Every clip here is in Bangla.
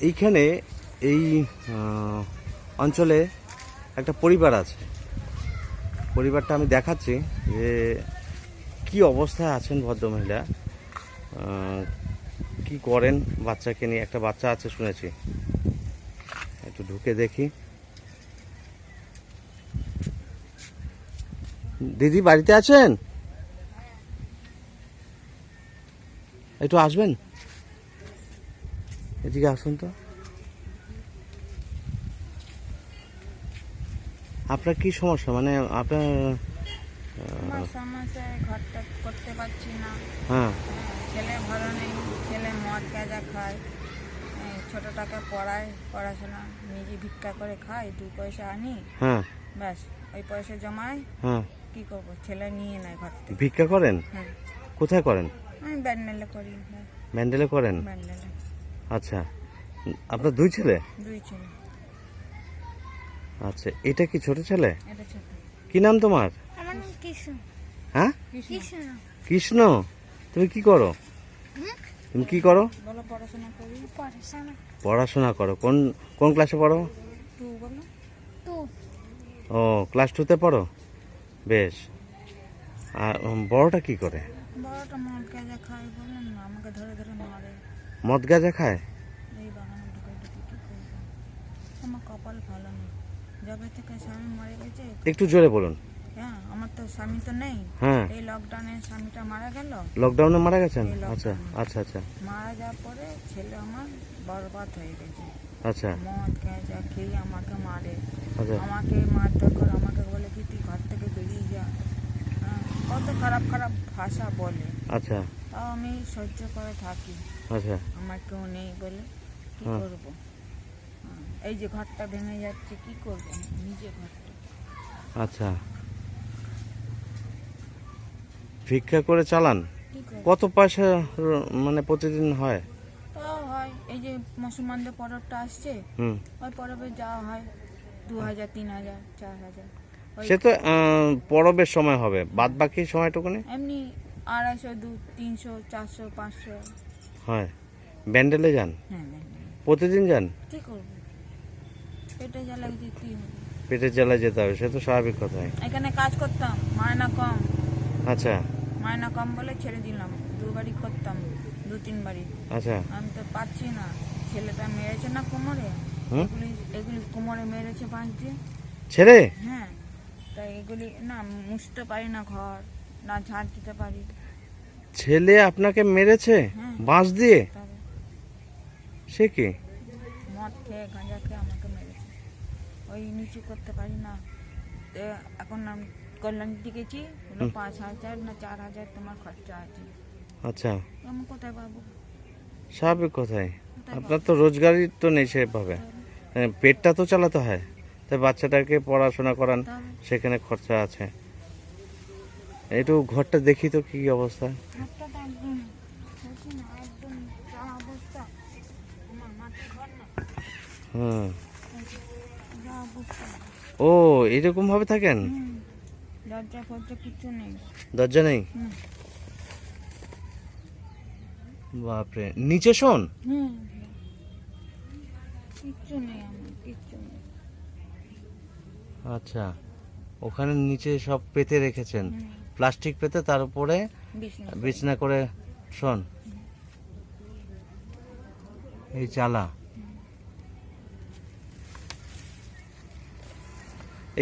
এইখানে এই অঞ্চলে একটা পরিবার আছে। পরিবারটা আমি দেখাচ্ছি যে কি অবস্থায় আছেন ভদ্রমহিলা। কি করেন বাচ্চাকে নিয়ে? একটা বাচ্চা আছে, শুনেছি। একটু ঢুকে দেখি। দিদি, বাড়িতে আছেন? একটু আসবেন? এদিকে আসুন তো। আপনার কি সমস্যা? মানে আপনার সমস্যায় ঘরটা করতে পারছি না। হ্যাঁ। ছেলে ভালো নেই ছেলে মদ গাঁজা খায়। ছোটটাকে পড়ায় পড়াশোনা নিজে ভিক্ষা করে খাই দু পয়সা আনি। হ্যাঁ। ব্যাস ওই পয়সা জমাই হ্যাঁ। কি করব? ছেলে নিয়ে নেয় ঘর থেকে। ভিক্ষা করেন? হ্যাঁ। কোথায় করেন? আমি ব্যান্ডেলে করি। ম্যান্ডেলে করেন? ব্যান্ডেলে। আচ্ছা। আপনার দুই ছেলে? দুই ছেলে। আচ্ছা এটা কি ছোট ছেলে? এটা কি নাম তোমার? কৃষ্ণ। হ্যাঁ? কৃষ্ণ। কৃষ্ণ। তুমি কি করো? তুমি কি করো? পড়াশোনা করি। পড়াশোনা। পড়াশোনা করো। কোন কোন ক্লাসে পড়ো? টু বলো। টু। ও ক্লাস টুতে পড়ো? বেশ। আর বড়টা কি করে? বড়টা মদ গাঁজা খায় বললাম না আমাকে ধরে ধরে মারে। মদ গাঁজা খায়? এই বাগানে ঢুকে ঢুকে কি করব? আমার কপাল ভালো নেই। যবে থেকে স্বামী মরে গেছে একটু জোরে বলুন। হ্যাঁ আমার তো স্বামী তো নেই। হ্যাঁ। এই লকডাউনে স্বামীটা মারা গেল। লকডাউনে মারা গেছেন? এই lockdown-এ। আচ্ছা আচ্ছা আচ্ছা। মারা যাওয়ার পরে ছেলে আমার বরবাদ হয়ে গেছে। আচ্ছা। মদ গাঁজা খেয়ে আমাকে মারে। আচ্ছা। আমাকে মারধর করে আমাকে বলে কি তুই ঘর থেকে বেরিয়ে যা। হ্যাঁ, কত খারাপ খারাপ ভাষা বলে। আচ্ছা। আমি সহ্য করে থাকি। আচ্ছা। আমার কেউ নেই বলে কি হ্যাঁ। করব? এই যে ঘরটা ভেঙে যাচ্ছে কি করব? নিজে ঘরটা। আচ্ছা। ভিক্ষা করে চালান? কত পয়সা মানে প্রতিদিন হয়? তাও হয় এই যে মুসলমানদের পরবটা আসছে হুম। ওই পরবে যাওয়া হয় দু হাজার তিন হাজার চার হাজার। সে তো পরবের সময় হবে। বাদ বাকি সময়টুকুনি? এমনি আড়াইশো দু তিনশো চারশো পাঁচশো। হয়। ব্যান্ডেলে যান? হ্যাঁ দেন, দেন। প্রতিদিন যান? কি করব? পেটে জ্বালা হবে। পেটের জ্বালায় যেতে হবে সে তো স্বাভাবিক কথাই। এখানে কাজ করতাম মায়না কম। আচ্ছা। মায়না কম বলে ছেড়ে দিলাম দু বাড়ি করতাম দু তিন বাড়ি। আচ্ছা। আমি তো পাচ্ছি না। ছেলেটা মেরেছে না কোমরে? এগুলি এগুলি কোমরে মেরেছে বাঁশ দিয়ে ছেড়ে? হ্যাঁ। তাই এগুলি না মুছতে পারি না ঘর না ঝাড় দিতে পারি। ছেলে আপনাকে মেরেছে। বাঁশ দিয়ে? সে কি? মদ খেয়ে গাঁজা খেয়ে আমাকে মেরেছে। ওই নিচু করতে পারি না। এখন আমি কল্যাণীতে গেছি। পাঁচ হাজার না চার হাজার তোমার খরচা আছে। আচ্ছা। আমি কোথায় পাবো? স্বাভাবিক কোথায়? আপনার তো রোজগারই তো নেই সেভাবে। পেটটা তো চালাতে হয়। তাই বাচ্চাটাকে পড়াশোনা করান সেখানে খরচা আছে। একটু ঘরটা দেখি তো কি অবস্থা। ও এরকম ভাবে থাকেন? দরজা নেই। বাপরে নিচে শোন। আচ্ছা ওখানে নিচে সব পেতে রেখেছেন। প্লাস্টিক পেতে তার উপরে বিছনা করে। শোন। এই চালা।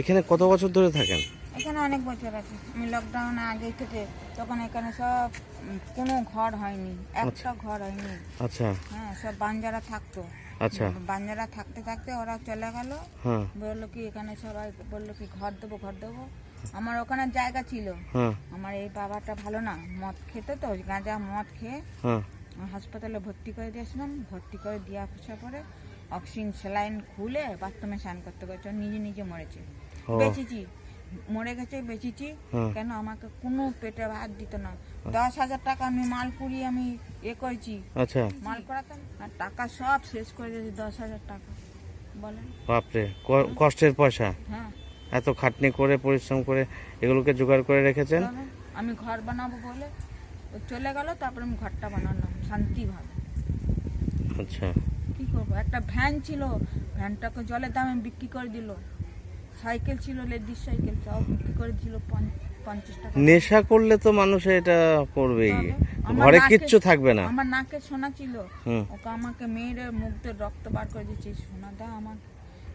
এখানে কত বছর ধরে থাকেন? এখানে অনেক বছর আছে। আমি লকডাউনে আগে থেকে তখন এখানে সব কোনো ঘর হয়নি। একটা ঘর হয়নি। আচ্ছা। হ্যাঁ সব বাঞ্জারা থাকতো। আচ্ছা। বাঞ্জারা থাকতে থাকতে ওরা চলে গেল। হ্যাঁ। বলল কি এখানে সবাই বলল কি ঘর দেবো ঘর দেবো। আমার ওখানে জায়গা ছিল। আমার এই বাবাটা ভালো না মদ খেতে তো গাঁজা মদ খেয়ে হাসপাতালে ভর্তি করে দিয়েছিলাম। ভর্তি করে দিয়ে আসার পরে অক্সিজেন স্যালাইন খুলে বাথরুমে স্নান করতে গেছে নিজে নিজে মরেছে। বেঁচেছি মরে গেছে বেঁচেছি। কেন আমাকে কোনো পেটে ভাত দিত না। দশ হাজার টাকা আমি মাল পুরি আমি এ করেছি। আচ্ছা। মাল করাতাম আর টাকা সব শেষ করে দিয়েছি দশ হাজার টাকা। বলেন। বাপরে কষ্টের পয়সা। হ্যাঁ। এত খাটনি করে পরিশ্রম করে এগুলোকে জোগাড় করে রেখেছেন? আমি ঘর বানাবো বলে ও চলে গেল তারপরে আমি ঘরটা বানালাম শান্তিভাবে। আচ্ছা। কি করব? একটা ভ্যান ছিল ভ্যানটাকে জলের দামে বিক্রি করে দিল। সাইকেল ছিল লেডিস সাইকেল তাও বিক্রি করে দিল পঞ্চ- পঞ্চাশ টাকা। নেশা করলে তো মানুষ এটা করবেই। ঘরে কিচ্ছু থাকবে না। আমার নাকে সোনা ছিল। ওকে আমাকে মেয়ের মুখ দিয়ে রক্ত বার করে দিয়েছে সোনাদা আমার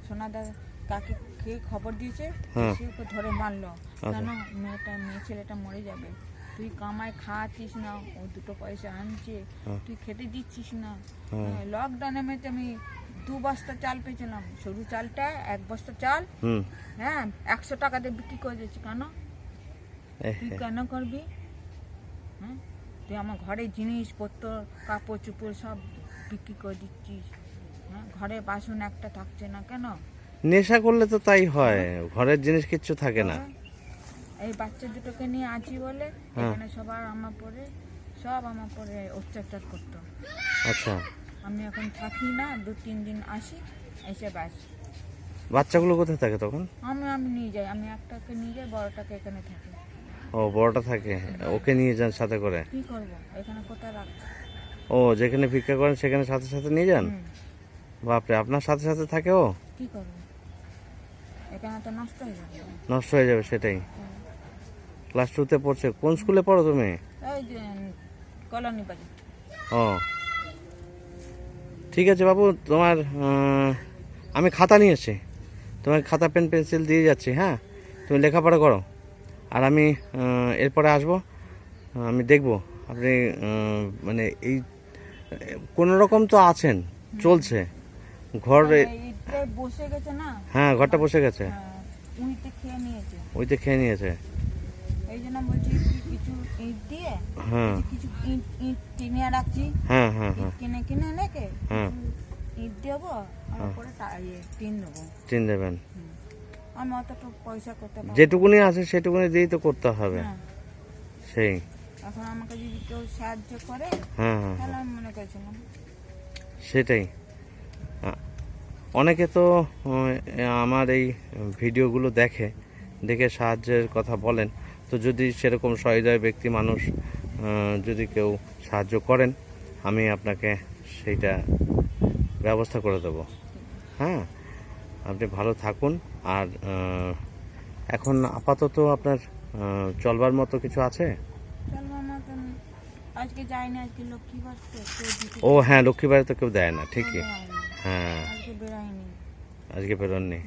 সোনাদা কাকে কে খবর দিয়েছে হ্যাঁ। সে ওকে ধরে মারলো। কেন মেয়েটা মেয়ে ছেলেটা মরে যাবে। তুই কামাই খাওয়াচ্ছিস না ও দুটো পয়সা আনছে হ্যাঁ। তুই খেতে দিচ্ছিস না। হ্যাঁ। লকডাউনে মেয়েতে আমি দু বস্তা চাল পেয়েছিলাম। সরু চালটা এক বস্তা চাল। হ্যাঁ একশো টাকা দিয়ে বিক্রি করে দিয়েছি। কেন? তুই কেন করবি? হ্যাঁ তুই আমার ঘরে জিনিসপত্র কাপড় চোপড় সব বিক্রি করে দিচ্ছিস। হ্যাঁ ঘরে বাসন একটা থাকছে না কেন? নেশা করলে তো তাই হয় ঘরের জিনিস কিচ্ছু থাকে না। এই বাচ্চা দুটোকে নিয়ে আছি বলে হ্যাঁ। এখানে সবার আমার পরে সব আমার পরে অত্যাচার করতো। আচ্ছা। আমি এখন থাকি না দু তিন দিন আসি এসে ব্যাস। বাচ্চাগুলো কোথায় থাকে তখন? আমি আমি নিয়ে যাই আমি একটাকে নিয়ে যাই বড়টাকে এখানে থাকি। ও বড়টা থাকে ওকে নিয়ে যান সাথে করে? কি করব? এখানে কোথায় রাখব ও যেখানে ভিক্ষা করেন সেখানে সাথে সাথে নিয়ে যান? বাপরে আপনার সাথে সাথে থাকে ও? কি করব? নষ্ট হয়ে যাবে। হয়ে সেটাই। ক্লাস টুতে পড়ছে। কোন স্কুলে পড়ো তুমি? ও। ঠিক আছে বাবু তোমার আমি খাতা নিয়ে এসেছি। তোমাকে খাতা পেন পেন্সিল দিয়ে যাচ্ছি হ্যাঁ? তুমি লেখাপড়া করো। আর আমি এরপরে আসব। আমি দেখব আপনি মানে এই কোনো রকম তো আছেন চলছে। ঘর এইটা বসে গেছে না? হ্যাঁ ঘরটা বসে গেছে। হ্যাঁ, উইতে খেয়ে নিয়েছে। ওইতে খেয়ে নিয়েছে। এই জন্য বলছি কিছু ইট দিয়ে? হ্যাঁ। কিছু ইট ইট কিনে রাখছি। হ্যাঁ হ্যাঁ হ্যাঁ। কিনে কিনে রেখে হ্যাঁ। ইট দেবো আর উপরে টা- ইয়ে টিন দেবো। চিন দেবেন। আমি অতটা পয়সা করতে পারব যেটুকুনি আছে সেটুকুনি দিয়েই তো করতে হবে। হ্যাঁ। সেই। এখন আমাকে যদি কেউ সাহায্য করে হ্যাঁ হ্যাঁ। তাহলে আমি মনে করছিলাম। সেটাই। অনেকে তো আমার এই ভিডিওগুলো দেখে দেখে সাহায্যের কথা বলেন। তো যদি সেরকম সহৃদয় ব্যক্তি মানুষ যদি কেউ সাহায্য করেন আমি আপনাকে সেইটা ব্যবস্থা করে দেব। হ্যাঁ? আপনি ভালো থাকুন। আর এখন আপাতত আপনার চলবার মতো কিছু আছে? ও হ্যাঁ লক্ষ্মীবারে তো কেউ দেয় না ঠিকই। হ্যাঁ। আজকে বেরোননি?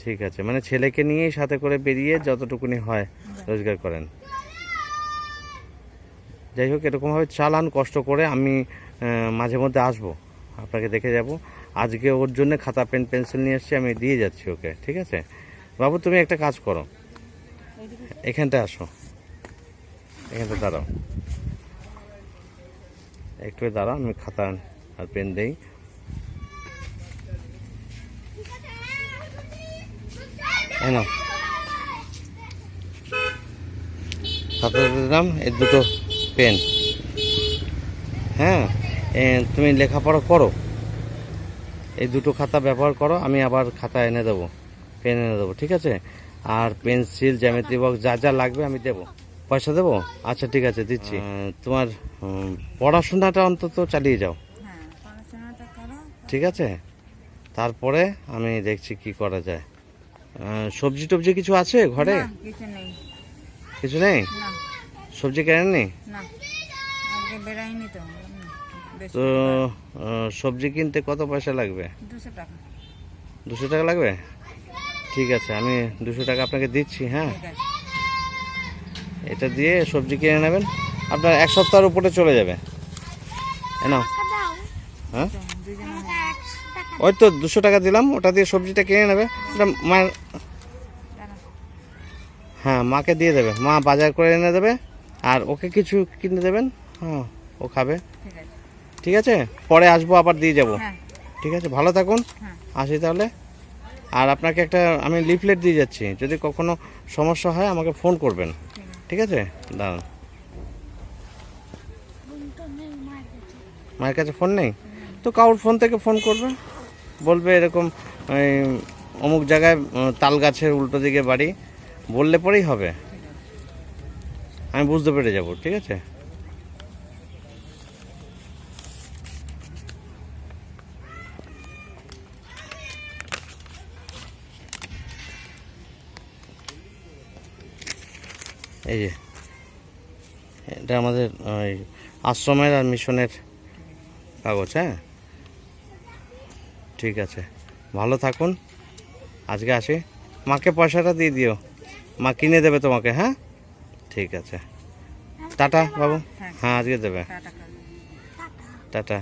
ঠিক আছে মানে ছেলেকে নিয়েই সাথে করে বেরিয়ে যতটুকুনি হয় রোজগার করেন। যাই হোক এরকমভাবে চালান কষ্ট করে আমি মাঝে মধ্যে আসব। আপনাকে দেখে যাব। আজকে ওর জন্য খাতা পেন পেন্সিল নিয়ে এসেছি আমি দিয়ে যাচ্ছি ওকে ঠিক আছে? বাবু তুমি একটা কাজ করো। এখানটা আসো। এখানটা দাঁড়াও। একটু দাঁড়াও আমি খাতা আর পেন দেই। নাও। খাতা দিলাম এই দুটো পেন। হ্যাঁ তুমি লেখাপড়া করো। এই দুটো খাতা ব্যবহার করো আমি আবার খাতা এনে দেবো পেন এনে দেবো ঠিক আছে? আর পেন্সিল জ্যামিতি বক্স যা যা লাগবে আমি দেবো। পয়সা দেবো? আচ্ছা ঠিক আছে দিচ্ছি। তোমার পড়াশোনাটা অন্তত চালিয়ে যাও। হ্যাঁ পড়াশোনাটা করো। ঠিক আছে? তারপরে আমি দেখছি কি করা যায়। সবজি টবজি কিছু আছে ঘরে? কিছু নেই। কিছু নেই? না। সবজি কেনেননি? না। তো সবজি কিনতে কত পয়সা লাগবে? দুশো টাকা। লাগবে? ঠিক আছে আমি দুশো টাকা আপনাকে দিচ্ছি হ্যাঁ? এটা দিয়ে সবজি কিনে নেবেন। আপনার এক সপ্তাহের উপরে চলে যাবে। এ নাও। হ্যাঁ? দুজনে ওই তো দুশো টাকা দিলাম ওটা দিয়ে সবজিটা কিনে নেবে। মায়ের হ্যাঁ মাকে দিয়ে দেবে। মা বাজার করে এনে দেবে আর ওকে কিছু কিনে দেবেন। হ্যাঁ ও খাবে। ঠিক আছে। পরে আসব আবার দিয়ে যাব। হ্যাঁ। ঠিক আছে? ভালো থাকুন। হ্যাঁ। আসি তাহলে। আর আপনাকে একটা আমি লিফলেট দিয়ে যাচ্ছি। যদি কখনো সমস্যা হয় আমাকে ফোন করবেন। ঠিক আছে? দাঁড়ান। মায়ের কাছে ফোন নেই? তো কারোর ফোন থেকে ফোন করবে। বলবে এরকম অমুক জায়গায় তাল গাছের উল্টো দিকে বাড়ি, বললে পরেই হবে। আমি বুঝতে পেরে যাব, ঠিক আছে? এই যে, এটা আমাদের, ওই আশ্রমের আর মিশনের কাগজ হ্যাঁ? ঠিক আছে। ভালো থাকুন। আজকে আসি। মাকে পয়সাটা দিয়ে দিও। মা কিনে দেবে তোমাকে হ্যাঁ? ঠিক আছে। টাটা বাবু। হ্যাঁ। হ্যাঁ আজকে দেবে। টাটা।